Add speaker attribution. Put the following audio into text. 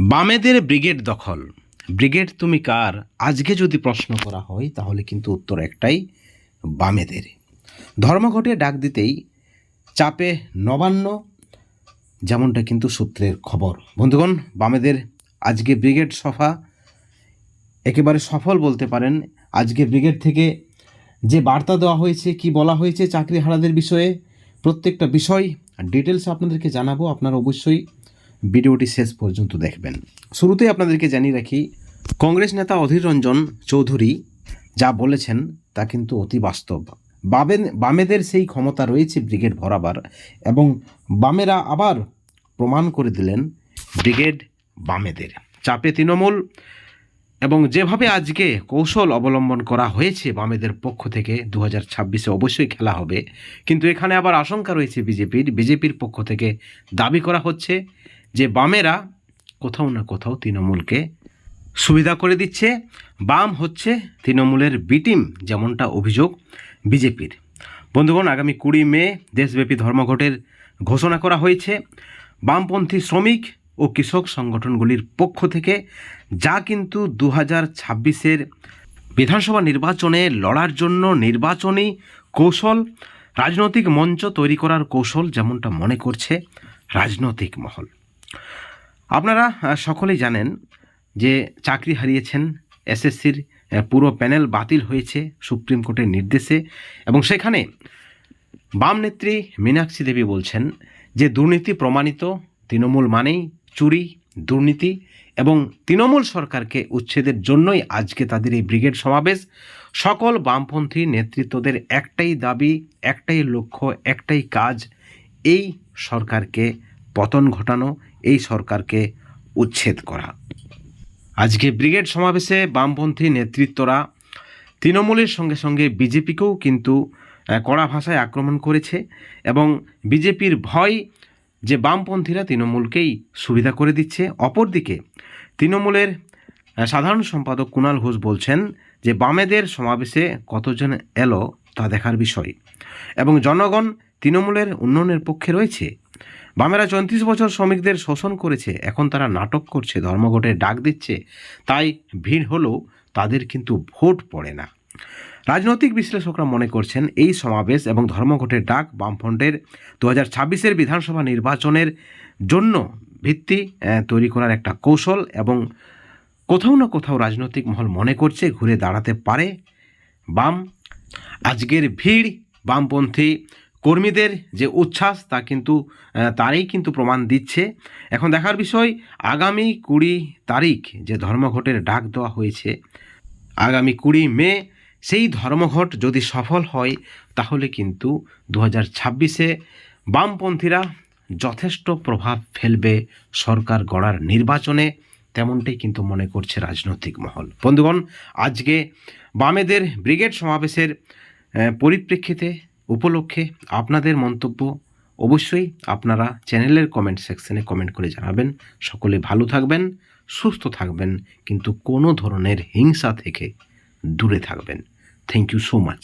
Speaker 1: বামেদের ব্রিগেড দখল। ব্রিগেড তুমি কার? আজকে যদি প্রশ্ন করা হয়, তাহলে কিন্তু উত্তর একটাই, বামেদের। ধর্মঘটে ডাক দিতেই চাপে নবান্ন, যেমনটা কিন্তু সূত্রের খবর। বন্ধুগণ, বামেদের আজকে ব্রিগেড সভা একেবারে সফল বলতে পারেন। আজকে ব্রিগেড থেকে যে বার্তা দেওয়া হয়েছে, কি বলা হয়েছে চাকরি হারাদের বিষয়ে, প্রত্যেকটা বিষয় ডিটেলস আপনাদেরকে জানাব। আপনারা অবশ্যই ভিডিওটি শেষ পর্যন্ত দেখবেন। শুরুতেই আপনাদেরকে জানিয়ে রাখি, কংগ্রেস নেতা অধীর রঞ্জন চৌধুরী যা বলেছেন তা কিন্তু অতি বাস্তব। বামেন বামেদের সেই ক্ষমতা রয়েছে ব্রিগেড ভরাবার এবং বামেরা আবার প্রমাণ করে দিলেন ব্রিগেড বামেদের। চাপে তৃণমূল এবং যেভাবে আজকে কৌশল অবলম্বন করা হয়েছে বামেদের পক্ষ থেকে দু হাজার ছাব্বিশে অবশ্যই খেলা হবে। কিন্তু এখানে আবার আশঙ্কা রয়েছে বিজেপির। বিজেপির পক্ষ থেকে দাবি করা হচ্ছে যে বামেরা কোথাও না কোথাও তৃণমূলকে সুবিধা করে দিচ্ছে। বাম হচ্ছে তৃণমূলের বিটিম যেমনটা অভিযোগ বিজেপির। বন্ধুগণ, আগামী কুড়ি মে দেশব্যাপী ধর্মঘটের ঘোষণা করা হয়েছে। বামপন্থী শ্রমিক ও কৃষক সংগঠনগুলির পক্ষ থেকে যা কিন্তু দু হাজার ছাব্বিশের বিধানসভা নির্বাচনে লড়ার জন্য নির্বাচনী কৌশল, রাজনৈতিক মঞ্চ তৈরি করার কৌশল যেমনটা মনে করছে রাজনৈতিক মহল। আপনারা সকলেই জানেন যে চাকরি হারিয়েছেন এসএসসির পুরো প্যানেল বাতিল হয়েছে সুপ্রিম কোর্টের নির্দেশে এবং সেখানে বাম নেত্রী মীনাক্ষী দেবী বলছেন যে দুর্নীতি প্রমাণিত, তৃণমূল মানেই চুরি, দুর্নীতি এবং তৃণমূল সরকারকে উচ্ছেদের জন্যই আজকে তাদের এই ব্রিগেড সমাবেশ। সকল বামপন্থী নেতৃত্বদের একটাই দাবি, একটাই লক্ষ্য, একটাই কাজ, এই সরকারকে পতন ঘটানো এই সরকারকে উচ্ছেদ করা। আজকে ব্রিগেড সমাবেশে বামপন্থী নেতৃত্বরা তৃণমূলের সঙ্গে সঙ্গে বিজেপিকেও কিন্তু কড়া ভাষায় আক্রমণ করেছে এবং বিজেপির ভয় যে বামপন্থীরা তৃণমূলকেই সুবিধা করে দিচ্ছে। অপরদিকে তৃণমূলের সাধারণ সম্পাদক কুণাল ঘোষ বলছেন যে বামেদের সমাবেশে কতজন এলো তা দেখার বিষয় এবং জনগণ তৃণমূলের উন্নয়নের পক্ষে রয়েছে বামেরা চৌত্রিশ বছর শ্রমিকদের শোষণ করেছে, এখন তারা নাটক করছে ধর্মঘটে ডাক দিচ্ছে। তাই ভিড় হলেও তাদের কিন্তু ভোট পড়ে না। রাজনৈতিক বিশ্লেষকরা মনে করছেন এই সমাবেশ এবং ধর্মঘটের ডাক বামফ্রন্টের দু হাজার ছাব্বিশের বিধানসভা নির্বাচনের জন্য ভিত্তি তৈরি করার একটা কৌশল এবং কোথাও না কোথাও রাজনৈতিক মহল মনে করছে ঘুরে দাঁড়াতে পারে বাম। আজকের ভিড় বামপন্থী কর্মীদের যে উচ্ছ্বাস, তা কিন্তু তারই কিন্তু প্রমাণ দিচ্ছে। এখন দেখার বিষয়, আগামী কুড়ি তারিখ যে ধর্মঘটের ডাক দেওয়া হয়েছে, আগামী কুড়ি মে, সেই ধর্মঘট যদি সফল হয়, তাহলে কিন্তু দু হাজার ছাব্বিশে বামপন্থীরা যথেষ্ট প্রভাব ফেলবে সরকার গড়ার নির্বাচনে, তেমনটাই কিন্তু মনে করছে রাজনৈতিক মহল। বন্ধুগণ, আজকে বামেদের ব্রিগেড সমাবেশের পরিপ্রেক্ষিতে উপলক্ষে আপনাদের মন্তব্য অবশ্যই আপনারা চ্যানেলের কমেন্ট সেকশনে কমেন্ট করে জানাবেন। সকলে ভালো থাকবেন, সুস্থ থাকবেন, কিন্তু কোনো ধরনের হিংসা থেকে দূরে থাকবেন। Thank you so much